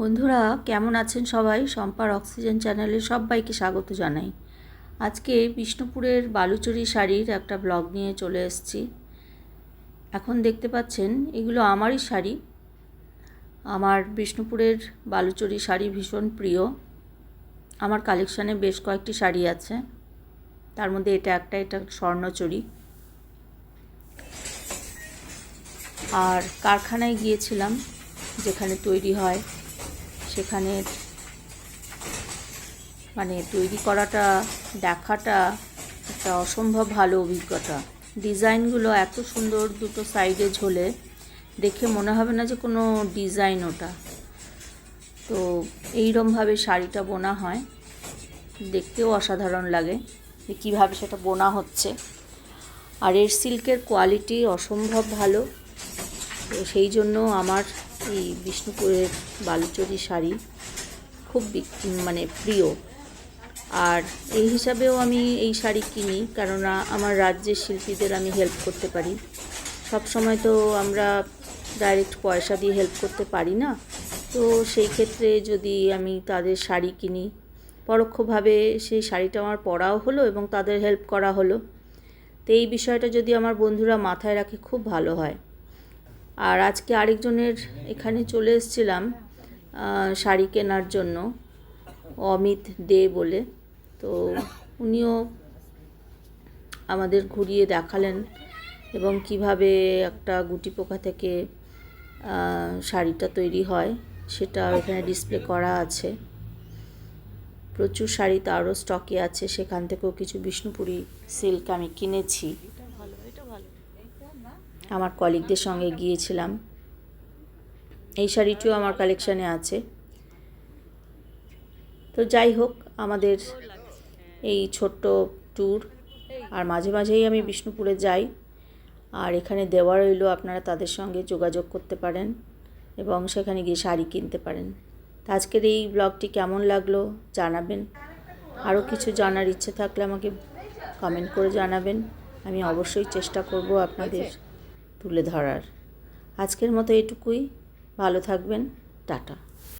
বন্ধুরা, কেমন আছেন সবাই? সম্পার অক্সিজেন চ্যানেলে সবাইকে স্বাগত জানাই। আজকে বিষ্ণুপুরের বালুচরি শাড়ির একটা ব্লগ নিয়ে চলে এসেছি। এখন দেখতে পাচ্ছেন, এগুলো আমারই শাড়ি। আমার বিষ্ণুপুরের বালুচরি শাড়ি ভীষণ প্রিয়। আমার কালেকশানে বেশ কয়েকটি শাড়ি আছে। তার মধ্যে এটা একটা, এটা স্বর্ণচুরি। আর কারখানায় গিয়েছিলাম, যেখানে তৈরি হয় সেখানে মানে তৈরি করাটা, দেখাটা একটা অসম্ভব ভালো অভিজ্ঞতা। ডিজাইনগুলো এত সুন্দর দুটো সাইডে ঝোলে, দেখে মনে হবে না যে কোনো ডিজাইন ওটা। তো এইরমভাবে শাড়িটা বোনা হয়, দেখতেও অসাধারণ লাগে যে কীভাবে সেটা বোনা হচ্ছে। আর এর সিল্কের কোয়ালিটি অসম্ভব ভালো, তো সেই জন্য আমার এই বিষ্ণুপুরের বালুচরি শাড়ি খুব মানে প্রিয়। আর এই হিসাবেও আমি এই শাড়ি কিনি, কেননা আমার রাজ্যের শিল্পীদের আমি হেল্প করতে পারি। সব সময় তো আমরা ডাইরেক্ট পয়সা দিয়ে হেল্প করতে পারি না। তো সেই ক্ষেত্রে যদি আমি তাদের শাড়ি কিনি, পরোক্ষভাবে সেই শাড়িটা আমার পরাও হলো এবং তাদের হেল্প করা হলো। তো এই বিষয়টা যদি আমার বন্ধুরা মাথায় রাখে, খুব ভালো হয়। আর আজকে আরেকজনের এখানে চলে এসেছিলাম শাড়ি কেনার জন্য, অমিত দে বলে। তো উনিও আমাদের ঘুরিয়ে দেখালেন এবং কীভাবে একটা গুটি পোকা থেকে শাড়িটা তৈরি হয় সেটা এখানে ডিসপ্লে করা আছে। প্রচুর শাড়ি তারও স্টকে আছে, সেখান থেকেও কিছু বিষ্ণুপুরী সিল্ক আমি কিনেছি। আমার কলিগদের সঙ্গে গিয়েছিলাম। এই শাড়িটিও আমার কালেকশানে আছে। তো যাই হোক, আমাদের এই ছোট্ট ট্যুর আর মাঝে মাঝেই আমি বিষ্ণুপুরে যাই। আর এখানে দেওয়া রইল, আপনারা তাদের সঙ্গে যোগাযোগ করতে পারেন এবং সেখানে গিয়ে শাড়ি কিনতে পারেন। আজকের এই ব্লগটি কেমন লাগল জানাবেন। আরও কিছু জানার ইচ্ছে থাকলে আমাকে কমেন্ট করে জানাবেন। আমি অবশ্যই চেষ্টা করব আপনাদের তুলে ধরার। আজকের মতো এটুকুই। ভালো থাকবেন। টাটা।